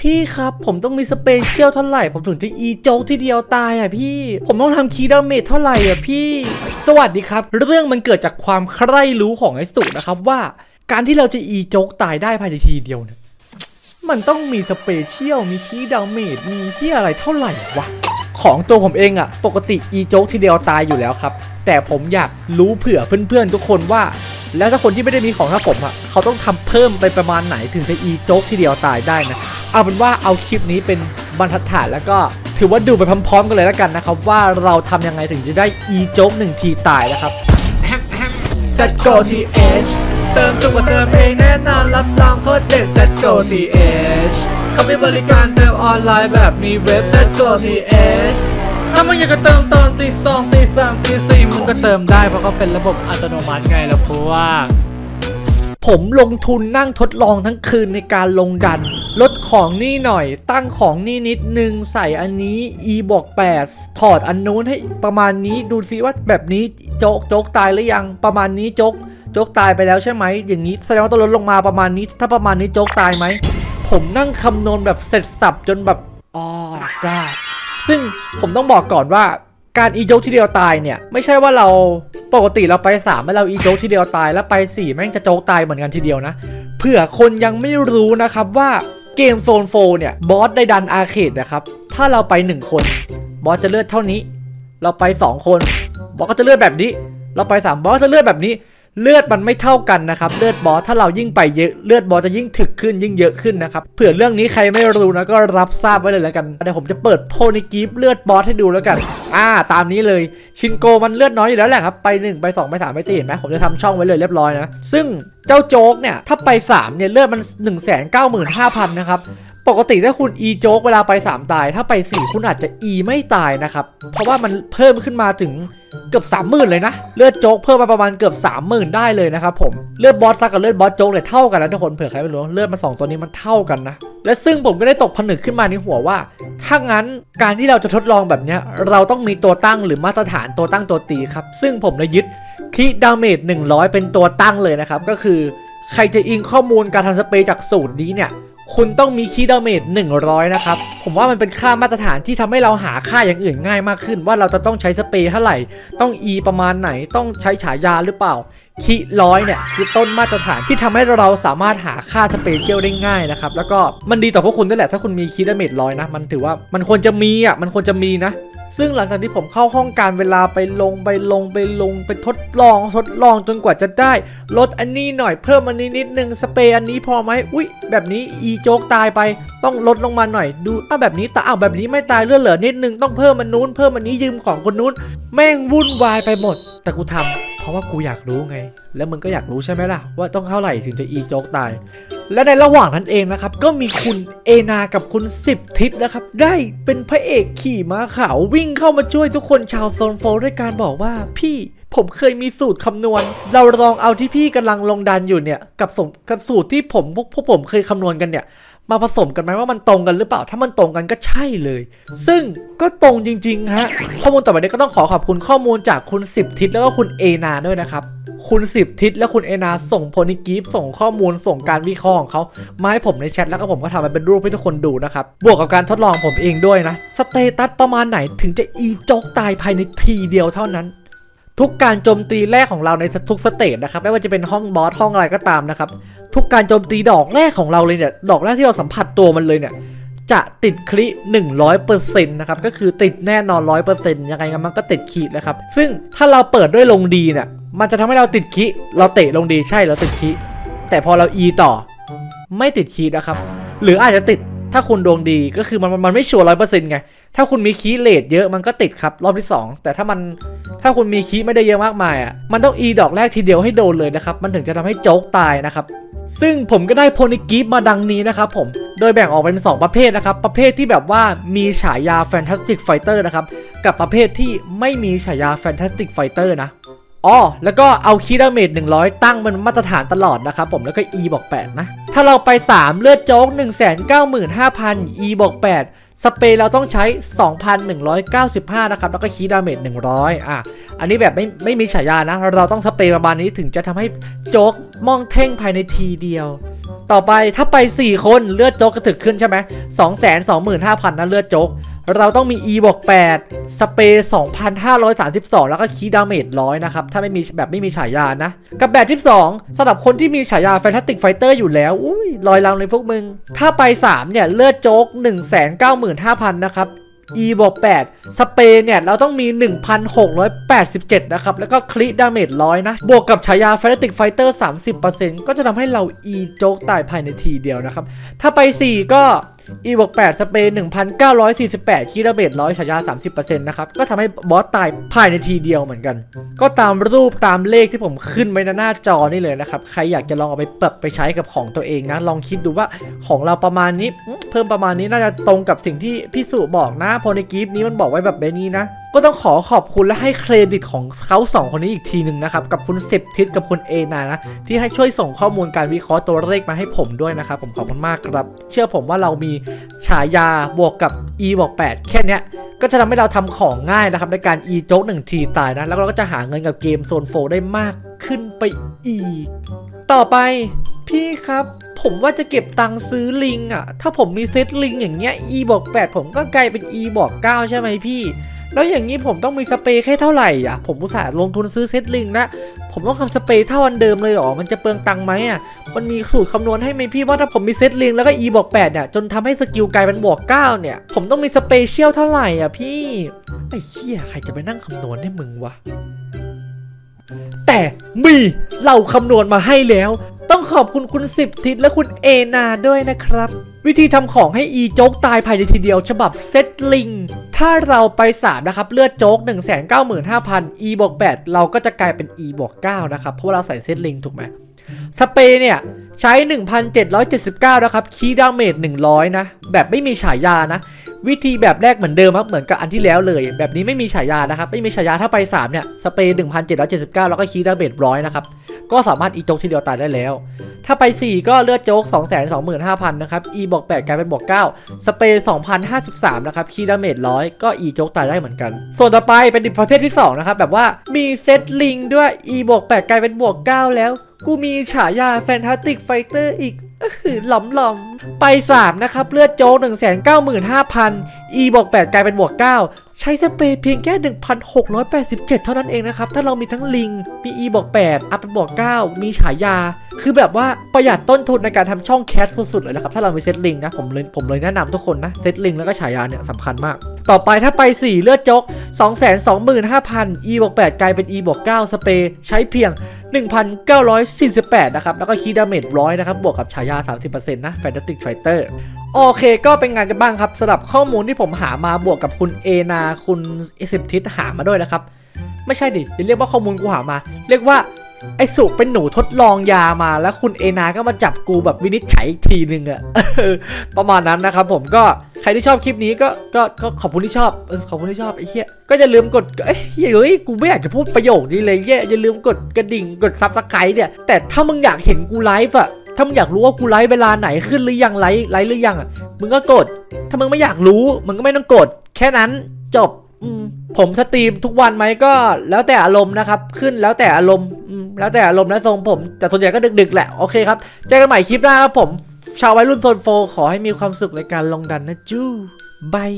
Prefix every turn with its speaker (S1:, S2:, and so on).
S1: พี่ครับผมต้องมีสเปเชียลเท่าไหร่ ผมถึงจะอีโจ๊กทีเดียวตายอะพี่ ผมต้องทำคีดาเมจเท่าไหร่อะพี่ สวัสดีครับ เรื่องมันเกิดจากความใคร่รู้ของไอ้สุนะครับว่า การที่เราจะอีโจ๊กตายได้ภายในทีเดียวเนี่ยมันต้องมีสเปเชียลมีคีดาเมจมีที่อะไรเท่าไหร่วะของตัวผมเองอะปกติอีโจ๊กทีเดียวตายอยู่แล้วครับ แต่ผมอยากรู้เผื่อเพื่อนๆทุกคนว่า แล้วถ้าคนที่ไม่ได้มีของถ้าผมอะเขาต้องทำเพิ่มไปประมาณไหนถึงจะอีโจ๊กทีเดียวตายได้นะ เอาเป็นว่าเอาคลิปนี้เป็นบรรทัดฐานแล้วก็ถือว่าดูไปพร้อมๆกันเลยแล้วกันนะครับ ว่าเราทำยังไงถึงจะได้อีโจ๊กหนึ่งทีตายนะครับ Set Go TH เติมจุกว่าเติมเองแน่นอนรับรองโคตรเด็ด Set Go TH เขามีบริการเติมออนไลน์แบบมีเว็บ Set Go TH ถ้ามึงอยากจะเติมตอนตีสองตีสามตีสี่มึงก็เติมได้เพราะเขาเป็นระบบอัตโนมัติไงล่ะพว่า ผมลงทุนนั่งทดลองทั้งคืนในการลงดัน ลดของนี่หน่อย ตั้งของนี่นิดนึง ใส่อันนี้ e บวก8ถอดอันนู้นให้ประมาณนี้ดูซิว่าแบบนี้โจ๊กโจ๊กตายหรือยังประมาณนี้โจ๊กโจ๊กตายไปแล้วใช่ไหม อย่างนี้แสดงว่าต้องลดลงมาประมาณนี้ ถ้าประมาณนี้โจ๊กตายไหม ผมนั่งคำนวณแบบเสร็จสับจนแบบอ๋อได้ซึ่งผมต้องบอกก่อนว่า การอีโจ๊กทีเดียวตายเนี่ย ไม่ใช่ว่าเราปกติเราไป3แล้วเราอีโจ๊กทีเดียวตายแล้วไป4แม่งจะโจ๊กตายเหมือนกันทีเดียวนะเผื่อคนยังไม่รู้นะครับว่าเกมโซนโฟเนี่ยบอสได้ดันอาร์เคดนะครับถ้าเราไป 1 คนบอสจะเลือดเท่านี้ เราไป 2 คนบอสก็จะเลือดแบบนี้ เราไป3บอสจะเลือดแบบนี้ เลือดมันไม่เท่ากันนะครับเลือดบอสถ้าเรายิ่งไปเยอะเลือดบอสจะยิ่งถึกขึ้นยิ่งเยอะขึ้นนะครับเผื่อเรื่องนี้ใครไม่รู้นะก็รับทราบไว้เลยแล้วกันเดี๋ยวผมจะเปิดโพนิกิฟเลือดบอสให้ดูแล้วกัน อ่า ตามนี้เลยชินโกมันเลือดน้อยอยู่แล้วแหละครับไป 1 ไป 2 ไป 3 ไป4เห็นไหมผมจะทำช่องไว้เลยเรียบร้อยนะซึ่งเจ้าโจ๊กเนี่ยถ้าไป3เนี่ยเลือดมัน 1 9 5 0 0 0นะครับ ปกติถ้าคุณ e โจ๊กเวลาไป 3 ตาย ถ้าไป 4 คุณอาจจะ e ไม่ตายนะครับ เพราะว่ามันเพิ่มขึ้นมาถึงเกือบ 30,000 เลยนะ เลือดโจ๊กเพิ่มมาประมาณเกือบ 30,000 ได้เลยนะครับผม เลือดบอสซักกับเลือดบอสโจ๊กเลยเท่ากันนะทุกคนเผื่อใครไม่รู้ เลือดมาสองตัวนี้มันเท่ากันนะ และซึ่งผมก็ได้ตกผนึกขึ้นมาในหัวว่า ถ้างั้นการที่เราจะทดลองแบบนี้เราต้องมีตัวตั้งหรือมาตรฐานตัวตั้งตัวตีครับ ซึ่งผมเลยยึดคีดาเมจ100 เป็นตัวตั้งเลยนะครับก็คือ ใครจะอิงข้อมูลการทำสเปรย์จากสูตรนี้เนี่ย คุณต้องมีคีย์ดาเมจ100 นะครับ ผมว่ามันเป็นค่ามาตรฐานที่ทำให้เราหาค่าอย่างอื่นง่ายมากขึ้น ว่าเราจะต้องใช้สเปรย์เท่าไหร่ ต้อง E ประมาณไหนต้องใช้ฉายาหรือเปล่าคีร้อยเนี่ยคือต้นมาตรฐานที่ทำให้เราสามารถหาค่าสเปเชียลได้ง่ายนะครับแล้วก็มันดีต่อพวกคุณด้วยแหละถ้าคุณมีคีย์ดาเมจร้อยนะมันถือว่ามันควรจะมีอะมันควรจะมีนะ ซึ่งหลังจากที่ผมเข้าห้องการเวลาไปลงไปลงไปลงไปทดลองทดลองจนกว่าจะได้ลดอันนี้หน่อยเพิ่มอันนี้นิดนึงสเปรย์อันนี้พอไหมอุ้ยแบบนี้อีโจ๊กตายไปต้องลดลงมาหน่อยดูอ้าแบบนี้ตาอ้าวแบบนี้ไม่ตายเลือดเหลือนิดนึงต้องเพิ่มมันนู้นเพิ่มอันนี้ยืมของคนนู้น แม่งวุ่นวายไปหมด แต่กูทำ เพราะว่ากูอยากรู้ไง แล้วมึงก็อยากรู้ใช่ไหมล่ะ ว่าต้องเท่าไหร่ถึงจะอีโจ๊กตาย และในระหว่างนั้นเองนะครับ ก็มีคุณเอนากับคุณสิบทิศนะครับ ได้เป็นพระเอกขี่ม้าขาววิ่งเข้ามาช่วยทุกคนชาวโซนโฟด้วยการบอกว่าพี่ผมเคยมีสูตรคำนวณ เราลองเอาที่พี่กำลังลงดันอยู่เนี่ย กับสมกับสูตรที่ผมพวกพวกผมเคยคำนวณกันเนี่ย มาผสมกันไหมว่ามันตรงกันหรือเปล่า ถ้ามันตรงกันก็ใช่เลย ซึ่งก็ตรงจริงๆฮะ ข้อมูลต่อไปนี้ก็ต้องขอขอบคุณข้อมูลจากคุณสิบทิศแล้วก็คุณเอนาด้วยนะครับ คุณสิบทิศและคุณเอนาส่งโพนิกีฟส่งข้อมูลส่งการวิเคราะห์ของเขามาให้ผมในแชทแล้วก็ผมก็ทำมันเป็นรูปให้ทุกคนดูนะครับ บวกกับการทดลองผมเองด้วยนะ สเตตัสประมาณไหนถึงจะอีจกตายภายในทีเดียวเท่านั้น ทุกการโจมตีแรกของเราในทุกสเตจนะครับไม่ว่าจะเป็นห้องบอสห้องอะไรก็ตามนะครับทุกการโจมตีดอกแรกของเราเลยเนี่ยดอกแรกที่เราสัมผัสตัวมันเลยเนี่ยจะติดคลิ100%นะครับก็คือติดแน่นอน 100%ยังไงมันก็ติดขีดนะครับซึ่งถ้าเราเปิดด้วยลงดีเนี่ยมันจะทำให้เราติดคิเราเตะลงดีใช่เราติดคิแต่พอเรา E ต่อ ไม่ติดคีนะครับ หรืออาจจะติดถ้าคุณดวงดีก็คือมันมันมันไม่ชัวร์ร้อยเปอร์เซ็นต์ไง ถ้าคุณมีคีเลทเยอะมันก็ติดครับรอบที่ 2 แต่ถ้ามันถ้าคุณมีคีไม่ได้เยอะมากมายอะมันต้อง E ดอกแรกทีเดียวให้โดนเลยนะครับ มันถึงจะทำให้โจ๊กตายนะครับ ซึ่งผมก็ได้โพนิกิฟมาดังนี้นะครับผมโดยแบ่งออกเป็น 2 ประเภทนะครับ ประเภทที่แบบว่ามีฉายา Fantastic Fighter นะครับ กับประเภทที่ไม่มีฉายา Fantastic Fighter นะอ๋อแล้วก็เอาคีดาเมจ100 ตั้งเป็นมาตรฐานตลอดนะครับผมแล้วก็ E บอก 8 นะ ถ้าเราไป 3 เลือดโจ๊ก 195,000 E บอก 8 สเปรย์เราต้องใช้ 2,195 นะครับ แล้วก็คีย์ดาเมจ100 อะ อันนี้แบบไม่ไม่มีฉายานะ เราต้องสเปรย์ประมาณนี้ถึงจะทำให้โจ๊กมองเท่งภายในทีเดียว ต่อไปถ้าไป 4 คนเลือดโจ๊กกระถึกขึ้นใช่ไหม2 2 5 0 0 0นะเลือดโจ๊ก เราต้องมี e บวก8สเปรย์2,532 แล้วก็คีดาเมจร้อยนะครับ ถ้าไม่มีแบบไม่มีฉายานะ กับแบบที่ 2สำหรับคนที่มีฉายาแฟนตาติกไฟเตอร์อยู่แล้ว อุ้ยลอยลำเลยพวกมึง ถ้าไป 3 เนี่ย เลือดโจ๊ก 195,000 นะครับ e บวก8สเปรเนี่ย เราต้องมี 1,687 นะครับ แล้วก็คลิดาเมจร้อยนะ บวกกับฉายาแฟนตาติกไฟเตอร์30%ก็จะทำให้เรา e โจ๊กตายภายในทีเดียวนะครับ ถ้าไป 4 ก็ อีบวก8สเปรย์1,948คิดาเบตร้อยฉายา 30%นะครับ ก็ทำให้บอสตายภายในทีเดียวเหมือนกัน ก็ตามรูปตามเลขที่ผมขึ้นไว้หน้าจอนี่เลยนะครับ ใครอยากจะลองเอาไปปรับไปใช้กับของตัวเองนะ ลองคิดดูว่าของเราประมาณนี้ เพิ่มประมาณนี้น่าจะตรงกับสิ่งที่พี่สุบอกนะเพอในกิฟต์นี้มันบอกไว้แบบนี้นะ ก็ต้องขอขอบคุณและให้เครดิตของเขาสองคนนี้อีกทีหนึ่งนะครับ กับคุณเซปทิศกับคุณเอนานะ ที่ให้ช่วยส่งข้อมูลการวิเคราะห์ตัวเลขมาให้ผมด้วยนะครับ ผมขอบคุณมากครับ เชื่อผมว่าเรามีฉายาบวกกับ e บวก8แค่นี้ก็จะทำให้เราทำของง่ายนะครับ ในการ e โจ๊กหนึ่งทีตายนะ แล้วเราก็จะหาเงินกับเกมโซนโฟได้มากขึ้นไปอีก ต่อไปพี่ครับผมว่าจะเก็บตังค์ซื้อลิงอะถ้าผมมีเซตลิงอย่างเงี้ย e บวก8ผมก็กลายเป็น e บวก9ใช่ไหมพี่ แล้วอย่างนี้ผมต้องมีสเปรย์แค่เท่าไหร่อะ ผมอุตส่าห์ลงทุนซื้อเซตลิงนะ ผมต้องทำสเปรย์เท่าอันเดิมเลยหรอ มันจะเปลืองตังค์ไหมอะ มันมีสูตรคำนวณให้ไหมพี่ว่าถ้าผมมีเซตลิงแล้วก็ e บวก8เนี่ยจนทำให้สกิลกลายเป็นบวก9เนี่ย ผมต้องมีสเปเชียลเท่าไหร่อะพี่ ไอ้เหี้ยใครจะไปนั่งคำนวณให้มึงวะ แต่มีเราคำนวณมาให้แล้ว ต้องขอบคุณคุณสิบทิศและคุณเอนาด้วยนะครับ วิธีทำของให้อีโจ๊กตายภายในทีเดียวฉบับเซตลิง ถ้าเราไป 3 นะครับ เลือดโจ๊ก 195,000 e บวก8เราก็จะกลายเป็น e บวก9นะครับ เพราะว่าเราใส่เซตลิงถูกไหมสเปรย์เนี่ย ใช้ 1,779 นะครับ คีย์ดาเมจ100 นะ แบบไม่มีฉายานะ วิธีแบบแรกเหมือนเดิมครับ เหมือนกับอันที่แล้วเลย แบบนี้ไม่มีฉายานะครับ ไม่มีฉายาถ้าไป 3 เนี่ย สเปรย์1,779 แล้วก็คีย์ดาเมจร้อยนะครับ ก็สามารถอีโจ๊กทีเดียวตายได้แล้ว ถ้าไป 4 ก็เลือดโจ๊ก 225,000 นะครับ e บวก8กลายเป็นบวก9 สเปรย์2,053 นะครับ คีดาเมจร้อยก็ e โจ๊กตายได้เหมือนกัน ส่วนต่อไปเป็นดิประเภทที่ 2 นะครับ แบบว่ามีเซตลิงด้วย e บวก8กลายเป็นบวก9แล้ว กูมีฉายาแฟนตาติกไฟเตอร์อีกหลอมหลอมๆไป 3 นะครับ เลือดโจ๊ก195,000 e บวก8กลายเป็นบวก9 ใช้สเปรย์เพียงแค่ 1,687 เท่านั้นเองนะครับ ถ้าเรามีทั้งลิง มี e บวก8 อัพเป็นบวก9 มีฉายา คือแบบว่าประหยัดต้นทุนในการทำช่องแคสสุดๆเลยนะครับ ถ้าเรามีเซตลิงนะ ผมเลยผมเลยแนะนำทุกคนนะ เซตลิงแล้วก็ฉายาเนี่ยสำคัญมาก ต่อไปถ้าไป 4 เลือดจก 225,000 e บวก8 กลายเป็น e บวก9 สเปรย์ใช้เพียง 1,948 นะครับ แล้วก็คีดาเมจร้อยนะครับ บวกกับฉายา 30%นะแฟนตาติกไฟเตอร์โอเค ก็เป็นงานกันบ้างครับสำหรับข้อมูลที่ผมหามาบวกกับคุณเอนา คุณสิบทิศหามาด้วยนะครับ ไม่ใช่ดิเรียกว่าข้อมูลกูหามา เรียกว่า ไอสุเป็นหนูทดลองยามาแล้วคุณเอนาก็มาจับกูแบบวินิจฉัยอีกทีนึงอะประมาณนั้นนะครับผมก็ใครที่ชอบคลิปนี้ก็ก็ก็ขอบคุณที่ชอบเออขอบคุณที่ชอบไอ้เหี้ยก็อย่าลืมกดเอ้ยเฮ้ยกูไม่อยากจะพูดประโยคนี้เลยเหี้ยอย่าลืมกดกระดิ่งกดซับสไครต์เนี่ยแต่ถ้ามึงอยากเห็นกูไลฟ์อะถ้ามึงอยากรู้ว่ากูไลฟ์เวลาไหนขึ้นหรือยังไลฟ์ไลฟ์หรือยังอะมึงก็กด ถ้ามึงไม่อยากรู้มึงก็ไม่ต้องกด แค่นั้นจบ ผมสตรีมทุกวันไหมก็แล้วแต่อารมณ์นะครับ ขึ้นแล้วแต่อารมณ์แล้วแต่อารมณ์และทรงผม แต่ส่วนใหญ่ก็ดึกๆแหละ โอเคครับ เจอกันใหม่คลิปหน้าครับผม ชาววัยรุ่นโซนโฟ ขอให้มีความสุขในการลงดันนะจู้บาย